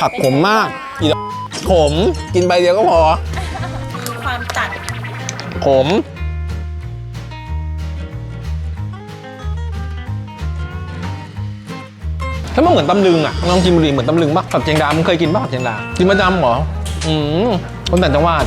ผักขมมากอีดอกขมกินใบเดียวก็พอ มีความจัดขม ถ้ามันเหมือนตำลึงอะลองกินบุรีเหมือนตำลึงปะผักเชียงดามึงเคยกินปะผักเชียงดากินประจำเหรอ อืมคนแต่างจังหวัด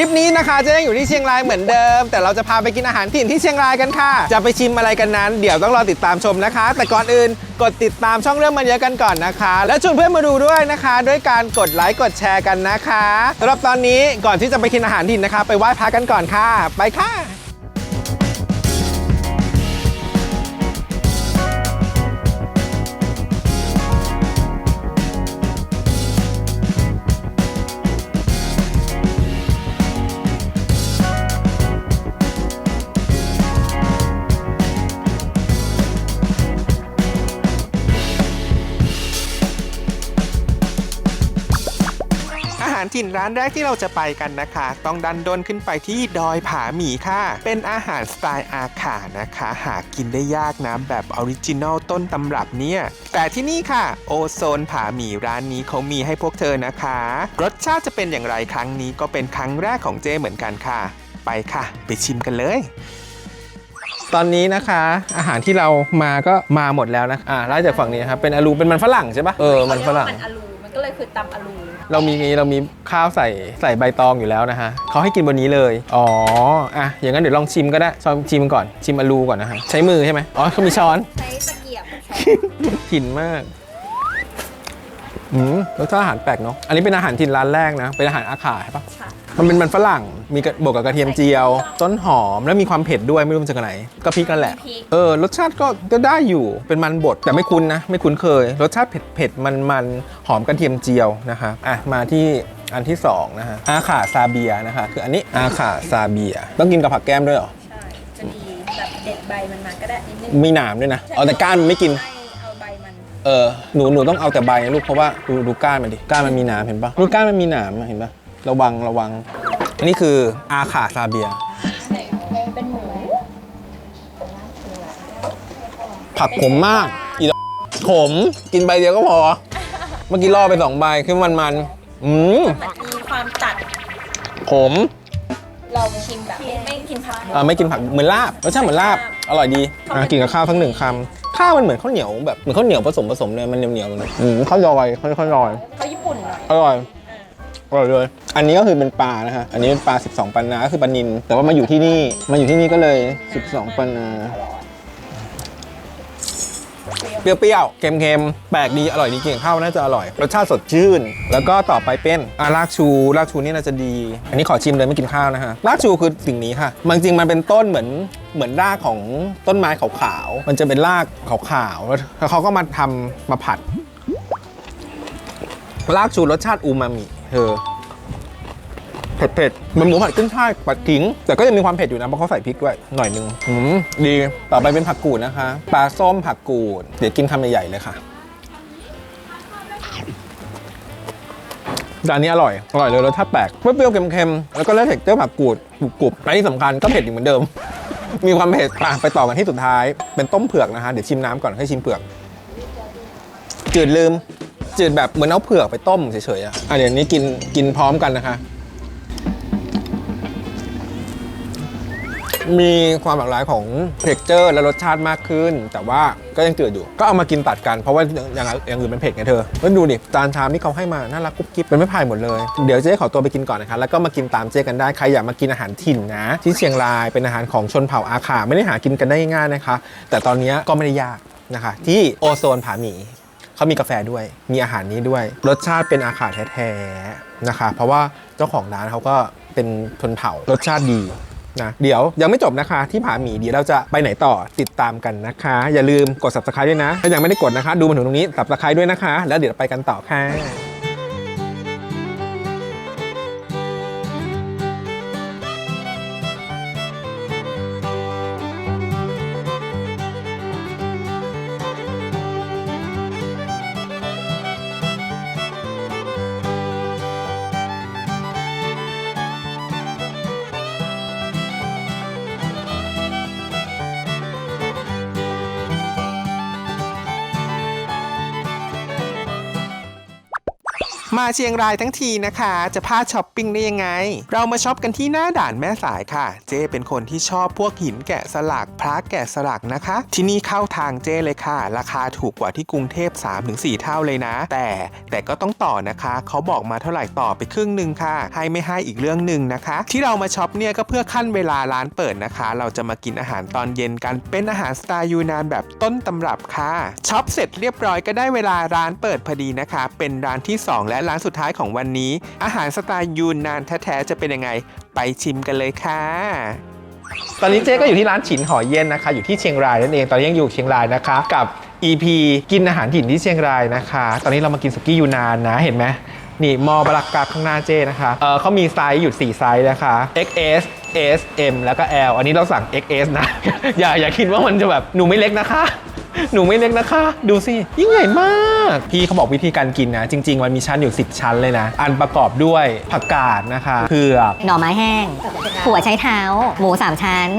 ริปนี้นะคะจะยังอยู่ที่เชียงรายเหมือนเดิม แต่เราจะพาไปกินอาหารถิ่นที่เชียงรายกันค่ะ จะไปชิมอะไรกันนั้น เดี๋ยวต้องรอติดตามชมนะคะ แต่ก่อนอื่นกดติดตามช่องเรื่องมันเยอะกันก่อนนะคะ และชวนเพื่อนมาดูด้วยนะคะ ด้วยการกดไลค์กดแชร์กันนะคะสำหรับตอนนี้ก่อนที่จะไปกินอาหารถิ่นนะคะ ไปไหว้พระกันก่อนค่ะ ไปค่ะ ถิ่นร้านแรกที่เราจะไปกันนะคะ ต้องดันด้นขึ้นไปที่ดอยผาหมีค่ะ เป็นอาหารสไตล์อาขานะคะ หากินได้ยากนะแบบออริจินอลต้นตำรับเนี่ย แต่ที่นี่ค่ะ โอโซนผาหมีร้านนี้เขามีให้พวกเธอนะคะ รสชาติจะเป็นอย่างไรครั้งนี้ก็เป็นครั้งแรกของเจเหมือนกันค่ะ ไปค่ะ ไปชิมกันเลยตอนนี้นะคะ อาหารที่เรามาก็มาหมดแล้วนะอ่าไล่จากฝั่งนี้ครับเป็นอาลูเป็นมันฝรั่งใช่ปะเออมันฝรั่ง มันอลูมันก็เลยคือตำอลู เรามีเรามีข้าวใส่ใส่ใบตองอยู่แล้วนะฮะเขาให้กินบนนี้เลย อ๋ออะอย่างนั้นเดี๋ยวลองชิมก็ได้ลองชิมก่อนชิมอาลูก่อนนะฮะใช้มือใช่ไหมอ๋อเขามีช้อนใช้ตะเกียบกับช้อนกลิ่นมากอืมรสชาติอาหารแปลกเนาะอันนี้เป็นอาหารถิ่นร้านแรกนะเป็นอาหารอาขาใช่ปะค่ะ มันเป็นมันฝรั่ง มีกระบวกกับกระเทียมเจียว ต้นหอม แล้วมีความเผ็ดด้วยไม่รู้มันจากไหน ก็พริกนั่นแหละ พริก เออ รสชาติก็ก็ได้อยู่ เป็นมันบด แต่ไม่คุ้นนะ ไม่คุ้นเคย รสชาติเผ็ดเผ็ดมันมันหอมกระเทียมเจียวนะคะอะ มาที่อันที่สองนะฮะ อาขาซาเบียนะคะ คืออันนี้อาขาซาเบีย ต้องกินกับผักแก้มด้วยเหรอ ใช่ จะดีแบบเด็ดใบมันมาก็ได้นิดนึงมีหนามด้วยนะ เอาแต่ก้านมันไม่กิน ให้เอาใบมัน เออ หนูหนูต้องเอาแต่ใบนะลูก เพราะว่าดูดูก้านมันดิ ก้านมันมีหนามเห็นปะดูก้านมันมีหนามอะเห็นปะ ระวังระวัง อันนี้คืออาขาซาเบีย เป็นหมูผักขมมาก อีดอกขม กินใบเดียวก็พอ เมื่อกี้ล่อไปสองใบคือมันมันๆอืมมันมีความจัดขม เราชิมแบบไม่กินผักอ่าไม่กินผักเหมือนลาบรสชาติเหมือนลาบ อร่อยดีอะกินกับข้าวทั้งหนึ่งคำข้าวมันเหมือนข้าวเหนียวแบบเหมือนข้าวเหนียวผสมผสมเลยมันเหนียวเหนียวๆเลยอืมข้าวลอยข้าวข้าวลอย เขาญี่ปุ่นหน่อย อร่อย อร่อยเลย อันนี้ก็คือเป็นปลานะฮะอันนี้เป็นปลา 12 ปันนาก็คือปลานิน แต่ว่ามาอยู่ที่นี่ มาอยู่ที่นี่ก็เลย 12 ปันนาเปรี้ยวๆ เค็มๆ แปลกดี อร่อยดีกินกับข้าวน่าจะอร่อย รสชาติสดชื่น แล้วก็ต่อไปเป็นอารากชูรากชูนี่น่าจะดี อันนี้ขอชิมเลยไม่กินข้าวนะฮะรากชูคือสิ่งนี้ค่ะ มันจริงมันเป็นต้นเหมือนเหมือนรากของต้นไม้ขาวๆ มันจะเป็นรากขาวๆ แล้วเขาก็มาทำมาผัดรากชูรสชาติอูมามิ เธอเผ็ดเผ็ดๆมันหมูผัดขึ้นช่ายปัดขิงแต่ก็ยังมีความเผ็ดอยู่นะเพราะเขาใส่พริกด้วยหน่อยนึงอืมดีต่อไปเป็นผักกูดนะคะปลาส้มผักกูด เดี๋ยวกินคำใหญ่ๆเลยค่ะจานนี้อร่อย อร่อยเลยรสชาติแปลกเปรี้ยวๆเค็มๆ แล้วก็เลือดเท็กเจอร์ผักกูดกรุบๆและที่สำคัญก็เผ็ดอยู่เหมือนเดิม มีความเผ็ดอะไปต่อกันที่สุดท้าย เป็นต้มเผือกนะคะ เดี๋ยวชิมน้ำก่อนให้ชิมเผือกจืดลืม จืดแบบเหมือนเอาเผือกไปต้มเฉยๆอะอะเดี๋ยวนี้กินกินพร้อมกันนะคะ มีความหลากหลายของเท็กเจอร์และรสชาติมากขึ้น แต่ว่าก็ยังจืดอยู่ ก็เอามากินตัดกันเพราะว่าอย่างอย่างอื่นมันเผ็ดไงเธอแล้วดูดิจานชามที่เขาให้มาน่ารักกุ๊บกิ๊บเป็นไม่พายหมดเลย เดี๋ยวเจ๊ขอตัวไปกินก่อนนะคะแล้วก็มากินตามเจ๊กันได้ใครอยากมากินอาหารถิ่นนะ ที่เชียงรายเป็นอาหารของชนเผ่าอาขาไม่ได้หากินกันได้ง่ายๆนะคะ แต่ตอนนี้ก็ไม่ได้ยากนะคะ ที่โอโซนผาหมี เขามีกาแฟด้วย มีอาหารนี้ด้วย รสชาติเป็นอาขาแท้ๆนะคะ เพราะว่าเจ้าของร้านเขาก็เป็นชนเผ่ารสชาติดีนะเดี๋ยวยังไม่จบนะคะที่ผาหมีเดี๋ยวเราจะไปไหนต่อติดตามกันนะคะ อย่าลืมกด subscribe ด้วยนะ ถ้ายังไม่ได้กดนะคะ ดูมาถึงตรงนี้ subscribe ด้วยนะคะ แล้วเดี๋ยวไปกันต่อค่ะ มาเชียงรายทั้งทีนะคะ จะพลาดช้อปปิ้งได้ยังไง เรามาช็อปกันที่หน้าด่านแม่สายค่ะ เจ้เป็นคนที่ชอบพวกหินแกะสลักพระแกะสลักนะคะ ที่นี่เข้าทางเจ้เลยค่ะ ราคาถูกกว่าที่กรุงเทพ 3-4 เท่าเลยนะ แต่แต่ก็ต้องต่อนะคะ เขาบอกมาเท่าไหร่ต่อไปครึ่งหนึ่งค่ะ ให้ไม่ให้อีกเรื่องหนึ่งนะคะ ที่เรามาช็อปเนี่ยก็เพื่อขั้นเวลาร้านเปิดนะคะ เราจะมากินอาหารตอนเย็นกันเป็นอาหารสไตล์ยูนานแบบต้นตำรับค่ะช็อปเสร็จเรียบร้อยก็ได้เวลาร้านเปิดพอดีนะคะ เป็นร้านที่ 2 และร้านสุดท้ายของวันนี้ อาหารสไตล์ยูนนานแท้ๆจะเป็นยังไง ไปชิมกันเลยค่ะ ตอนนี้เจ๊ก็อยู่ที่ร้านฉินหอเย็นนะคะ อยู่ที่เชียงรายนั่นเองตอนนี้ยังอยู่เชียงรายนะคะกับ EP กินอาหารถิ่นที่เชียงรายนะคะ ตอนนี้เรามากินสุกี้ยูนานนะเห็นไหมนี่มอบลักกาข้างหน้าเจ้นะคะเออเขามีไซส์อยู่ 4 ไซส์นะคะ XS S M แล้วก็ L อันนี้เราสั่ง XS นะ อย่าอย่าคิดว่ามันจะแบบหนูไม่เล็กนะคะ หนูไม่เล็กนะคะ ดูสิ ยิ่งใหญ่มาก พี่เขาบอกวิธีการกินนะ จริง ๆ มันมีชั้นอยู่ 10 ชั้นเลยนะ อันประกอบด้วยผักกาดนะคะเผือกหน่อไม้แห้งหัวใช้เท้า หมูสามชั้น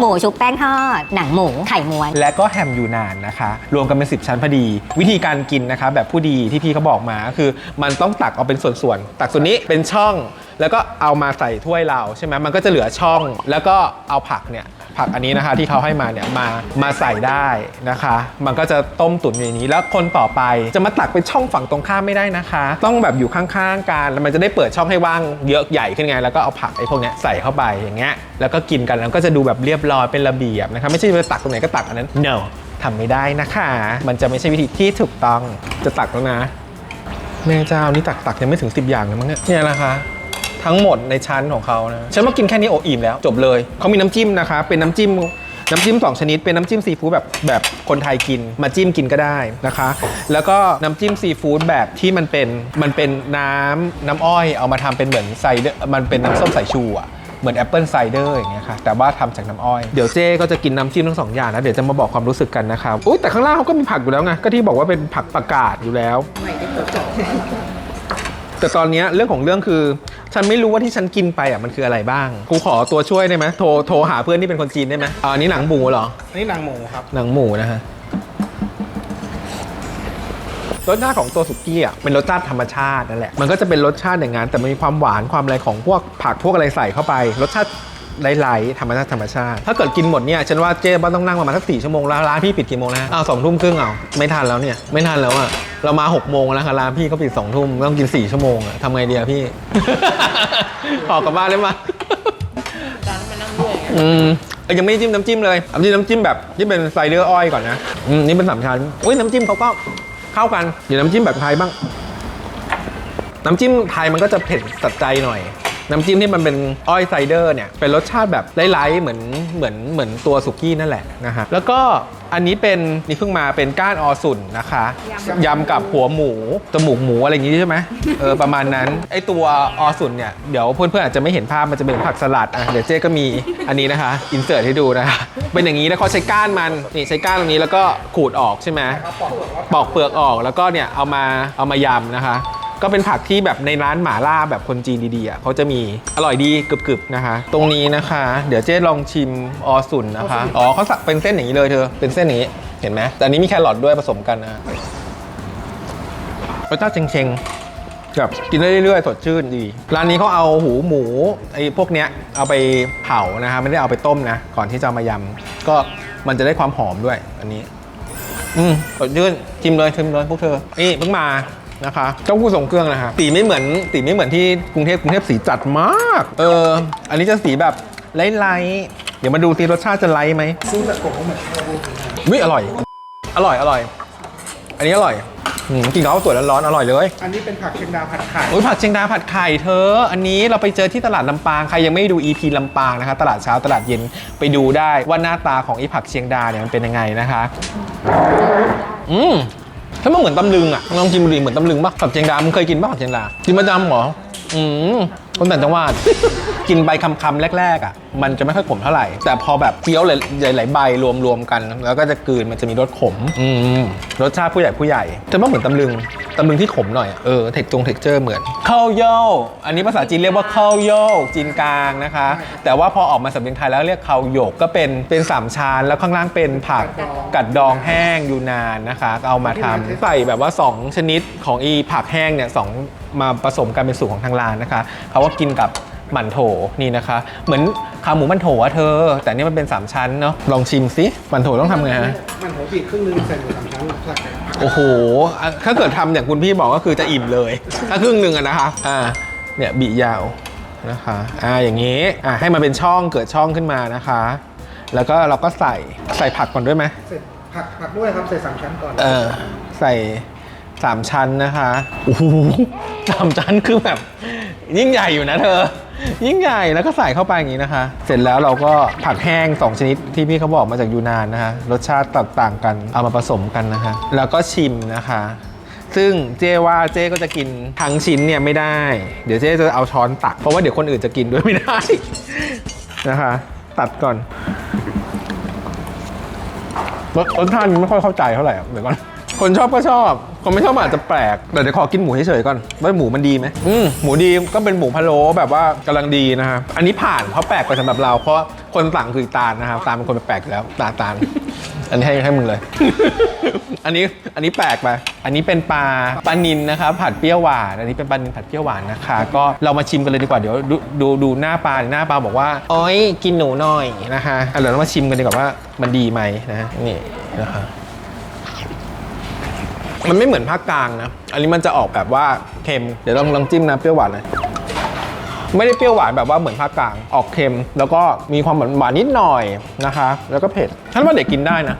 หมูชุบแป้งทอด หนังหมูไข่ม้วน และก็แฮมยูนานนะคะ รวมกันเป็น 10 ชั้นพอดี วิธีการกินนะคะ แบบผู้ดีที่พี่เขาบอกมาคือ มันต้องตักเอาเป็นส่วนๆตักส่วนนี้เป็นช่อง แล้วก็เอามาใส่ถ้วยเราใช่ไหมมันก็จะเหลือช่อง แล้วก็เอาผักเนี่ย ผักอันนี้นะคะที่เขาให้มาเนี่ยมามาใส่ได้นะคะ มันก็จะต้มตุ๋นอย่างนี้ แล้วคนต่อไปจะมาตักเป็นช่องฝั่งตรงข้ามไม่ได้นะคะ ต้องแบบอยู่ข้างๆกันแล้วมันจะได้เปิดช่องให้ว่างเยอะใหญ่ขึ้นไง แล้วก็เอาผักไอ้พวกเนี้ยใส่เข้าไปอย่างเงี้ยแล้วก็กินกันแล้วก็จะดูแบบเรียบร้อยเป็นระเบียบนะคะไม่ใช่ไปตักตรงไหนก็ตักอันนั้น no ทำไม่ได้นะคะ มันจะไม่ใช่วิธีที่ถูกต้องจะตักแล้วนะ แม่เจ้านี่ตักตักยังไม่ถึง 10 อย่างเลยมั้งเนี่ยเนี่ยนะคะ ทั้งหมดในชั้นของเขานะฉันมากินแค่นี้โออิ่มแล้วจบเลยเขามีน้ำจิ้มนะคะ เป็นน้ำจิ้มน้ำจิ้มสองชนิด เป็นน้ำจิ้มซีฟู้ดแบบแบบคนไทยกินมาจิ้มกินก็ได้นะคะ แล้วก็น้ำจิ้มซีฟู้ดแบบที่มันเป็นมันเป็นน้ำน้ำอ้อยเอามาทำเป็นเหมือนไซเดอร์มันเป็นน้ำส้มสายชูอะเหมือนแอปเปิลไซเดอร์อย่างเงี้ยค่ะแต่ว่าทำจากน้ำอ้อย เดี๋ยวเจ๊ก็จะกินน้ำจิ้มทั้งสองอย่างนะ เดี๋ยวจะมาบอกความรู้สึกกันนะครับอุ้ยแต่ข้างล่างเขาก็มีผักอยู่แล้วไงก็ที่บอกว่าเป็นผักประกาศอยู่แล้ว แต่ตอนเนี้ยเรื่องของเรื่องคือ ฉันไม่รู้ว่าที่ฉันกินไปอะมันคืออะไรบ้างกูขอตัวช่วยได้ไหมโทรโทรหาเพื่อนที่เป็นคนจีนได้ไหมอ่าอันนี้หนังหมูเหรอ อันนี้หนังหมูครับหนังหมูนะฮะรสชาติของตัวสุกี้อะเป็นรสชาติธรรมชาตินั่นแหละมันก็จะเป็นรสชาติอย่างนั้นแต่มันมีความหวานความอะไรของพวกผักพวกอะไรใส่เข้าไป รสชาติ ไหลๆธรรมชาติธรรมชาติ ถ้าเกิดกินหมดเนี่ยฉันว่าเจ๊บ้านต้องนั่งประมาณสักสี่ชั่วโมงแล้วร้านพี่ปิดกี่โมงนะอ้าวสองทุ่มครึ่งเอาไม่ทันแล้วเนี่ยไม่ทันแล้วอะเรามาหกโมงแล้วค่ะร้านพี่ก็ปิดสองทุ่มต้องกินสี่ชั่วโมงอะทำไงดีอะพี่ ออกกลับบ้านเลยมาอืมเอ้ยยังไม่ได้จิ้มน้ำจิ้มเลยอันนี้น้ำจิ้มแบบที่เป็นไซเดอร์อ้อยก่อนนะอืมนี่เป็นสามชั้นอุ้ยน้ำจิ้มเขาก็เข้ากันเดี๋ยวน้ำจิ้มแบบไทยบ้าง น้ำจิ้มไทยมันก็จะเผ็ดสัดใจหน่อย น้ำจิ้มที่มันเป็นอ้อยไซเดอร์เนี่ยเป็นรสชาติแบบไร้ๆเหมือนเหมือนเหมือนตัวสุกี้นั่นแหละนะฮะแล้วก็อันนี้เป็นนี่เพิ่งมาเป็นก้านออสุนนะคะยำกับหัวหมูจมูกหมูอะไรอย่างงี้ใช่ไหมเออประมาณนั้นไอตัวออสุนเนี่ยเดี๋ยวเพื่อนๆอาจจะไม่เห็นภาพมันจะเป็นผักสลัดอะเดี๋ยวเจ๊ก็มีอันนี้นะคะอินเสิร์ตให้ดูนะคะเป็นอย่างนี้แล้วเขาใช้ก้านมันนี่ใช้ก้านตรงนี้แล้วก็ขูดออกใช่ไหมปอกเปลือกออกแล้วก็เนี่ยเอามาเอามายำนะคะ ก็เป็นผักที่แบบในร้านหมาล่าแบบคนจีนดีๆอะเขาจะมีอร่อยดีกรึบๆนะคะ ตรงนี้นะคะ เดี๋ยวเจ๊ลองชิมออสุนนะคะอ๋อเขาสักเป็นเส้นอย่างนี้เลยเธอเป็นเส้นอย่างนี้เห็นไหมแต่อันนี้มีแครอทด้วยผสมกันนะรสชาติเชงๆแบบกินได้เรื่อยๆ สดชื่นดี ร้านนี้เขาเอาหูหมูไอ้พวกเนี้ยเอาไปเผานะคะไม่ได้เอาไปต้มนะ ก่อนที่จะเอามายำก็มันจะได้ความหอมด้วย อันนี้ อืมสดชื่นชิมเลยชิมเลยพวกเธอนี่เพิ่งมา นะคะเจ้ากู้ทรงเครื่องนะฮะสีไม่เหมือนสีไม่เหมือนที่กรุงเทพกรุงเทพสีจัดมาก เออ อันนี้จะสีแบบไล่ๆเดี๋ยวมาดูสิรสชาติจะไล่ไหมซึ่งแต่ผมก็เหมือนวิอร่อย อร่อยอร่อย อันนี้อร่อยอืมกินกับข้าวสวยร้อนๆอร่อยเลย อันนี้เป็นผักเชียงดาวผัดไข่โอ้ยผัดเชียงดาผัดไข่เธอ อันนี้เราไปเจอที่ตลาดลำปางใครยังไม่ดู EP ลำปางนะคะ ตลาดเช้าตลาดเย็นไปดูได้ว่าหน้าตาของไอ้ผักเชียงดาเนี่ยมันเป็นยังไงนะคะ อืม ถ้ามันเหมือนตำลึงอะลองกินดูดิเหมือนตำลึงปะผักเชียงดามึงเคยกินปะผักเชียงดากินประจำเหรอ อืมคนต่างจังหวัด กินใบคำๆแรกๆอะ มันจะไม่ค่อยขมเท่าไหร่ แต่พอแบบเคี้ยวหลายๆใบรวมๆกัน แล้วก็จะกลืนมันจะมีรสขม อืมรสชาติผู้ใหญ่ผู้ใหญ่แต่ว่าเหมือนตำลึงตำลึงที่ขมหน่อยอะเออเทคจงเทคเจอร์เหมือนข้าวโย่อันนี้ภาษาจีนเรียกว่าข้าวโย่จีนกลางนะคะ แต่ว่าพอออกมาสำเนียงไทยแล้วเรียกข้าวโยกก็เป็นเป็นสามชั้นแล้วข้างล่างเป็นผักกัดดองแห้งยูนานนะคะก็เอามาทำใส่แบบว่า 2 ชนิด ของอีผักแห้งเนี่ยสองมาผสมกันเป็นสูตรของทางร้านนะคะเขาว่ากินกับหมั่นโถนี่นะคะ เหมือนขาหมูหมันโถอะเธอ แต่นี่มันเป็น 3 ชั้นเนาะลองชิมสิหมันโถต้องทำไงฮะมันหัวปีกครึ่งหนึงใส่หมูสามชั้นใส่โอ้โหอะถ้าเกิดทำอย่างคุณพี่บอกก็คือจะอิ่มเลย ถ้าครึ่งหนึ่งอะนะคะอ่าเนี่ยบียาวนะคะอ่าอย่างนี้อ่าให้มันเป็นช่องเกิดช่องขึ้นมานะคะ แล้วก็เราก็ใส่ใส่ผักก่อนด้วยไหมเสร็จผักผักด้วยครับใส่สามชั้นก่อน เออใส่ สามชั้นนะคะโอ้โหสามชั้นคือแบบ ยิ่งใหญ่อยู่นะเธอ ยิ่งใหญ่แล้วก็ใส่เข้าไปอย่างนี้นะคะ เสร็จแล้วเราก็ผักแห้ง 2 ชนิดที่พี่เขาบอกมาจากยูนานนะคะ รสชาติต่างกันเอามาผสมกันนะคะ แล้วก็ชิมนะคะ ซึ่งเจ้ว่าเจ้ก็จะกินทั้งชิ้นเนี่ยไม่ได้ เดี๋ยวเจ้จะเอาช้อนตัก เพราะว่าเดี๋ยวคนอื่นจะกินด้วยไม่ได้นะคะ ตัดก่อนรสรสชาติไม่ค่อยเข้าใจเท่าไหร่เดี๋ยวก่อน คนชอบก็ชอบ คนไม่ชอบอาจจะแปลกแต่เดี๋ยวขอกินหมูเฉยๆก่อนว่าหมูมันดีไหมอืมหมูดีก็เป็นหมูพะโล้แบบว่ากำลังดีนะครับอันนี้ผ่านเพราะแปลกไปสำหรับเราเพราะคนสั่งคือตาลนะครับตาลเป็นคนแปลกๆอยู่แล้วตาตาลอันนี้ให้ให้มึงเลย อันนี้อันนี้แปลกไป อันนี้เป็นปลาปลานินนะครับ ผัดเปรี้ยวหวาน อันนี้เป็นปลานินผัดเปรี้ยวหวานนะคะ ก็เรามาชิมกันเลยดีกว่า เดี๋ยวดูดูดูหน้าปลาหน้าปลาบอกว่าโอ้ยกินหนูหน่อยนะคะอะเดี๋ยวเรามาชิมกันดีกว่าว่ามันดีไหมนะฮะนี่นะคะ มันไม่เหมือนภาคกลางนะ อันนี้มันจะออกแบบว่าเค็ม เดี๋ยวลองลองจิ้มนะเปรี้ยวหวานเลยไม่ได้เปรี้ยวหวานแบบว่าเหมือนภาคกลาง ออกเค็ม แล้วก็มีความหวานหวานนิดหน่อยนะคะ แล้วก็เผ็ดฉันว่าเด็กกินได้นะ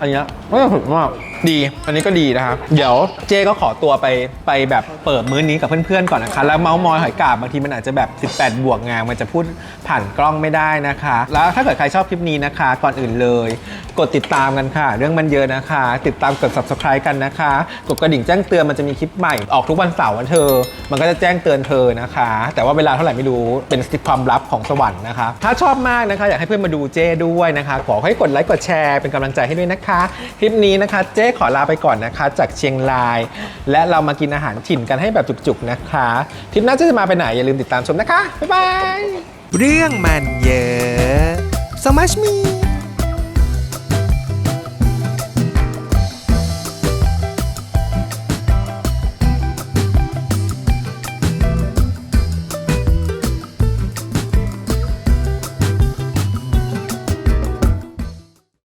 อันเนี้ยไม่ถูกมาก ดี อันนี้ก็ดีนะครับ เดี๋ยวเจ๊ก็ขอตัวไปไปแบบเปิดมื้อนี้กับเพื่อนๆ ก่อนนะคะ แล้วเมาส์มอยหอยกาบบางทีมันอาจจะแบบ 18 บวกงานมันจะพูดผ่านกล้องไม่ได้นะคะ แล้วถ้าเกิดใครชอบคลิปนี้นะคะ ก่อนอื่นเลย กดติดตามกันค่ะ เรื่องมันเยอะนะคะ ติดตามกด subscribe กันนะคะ กดกระดิ่งแจ้งเตือนมันจะมีคลิปใหม่ออกทุกวันเสาร์วันเธอ มันก็จะแจ้งเตือนเธอนะคะ แต่ว่าเวลาเท่าไหร่ไม่รู้เป็นสิทธิความลับของสวรรค์นะคะ ถ้าชอบมากนะคะอยากให้เพื่อนมาดูเจ้ด้วยนะคะ ขอให้กดไลค์กดแชร์เป็นกำลังใจให้ด้วยนะคะคลิปนี้นะคะเจ้ขอลาไปก่อนนะคะ จากเชียงราย และเรามากินอาหารถิ่นกันให้แบบจุกๆนะคะทริปหน้าจะจะมาไปไหนอย่าลืมติดตามชมนะคะบ๊ายบายเรื่องมันเยอะ so much me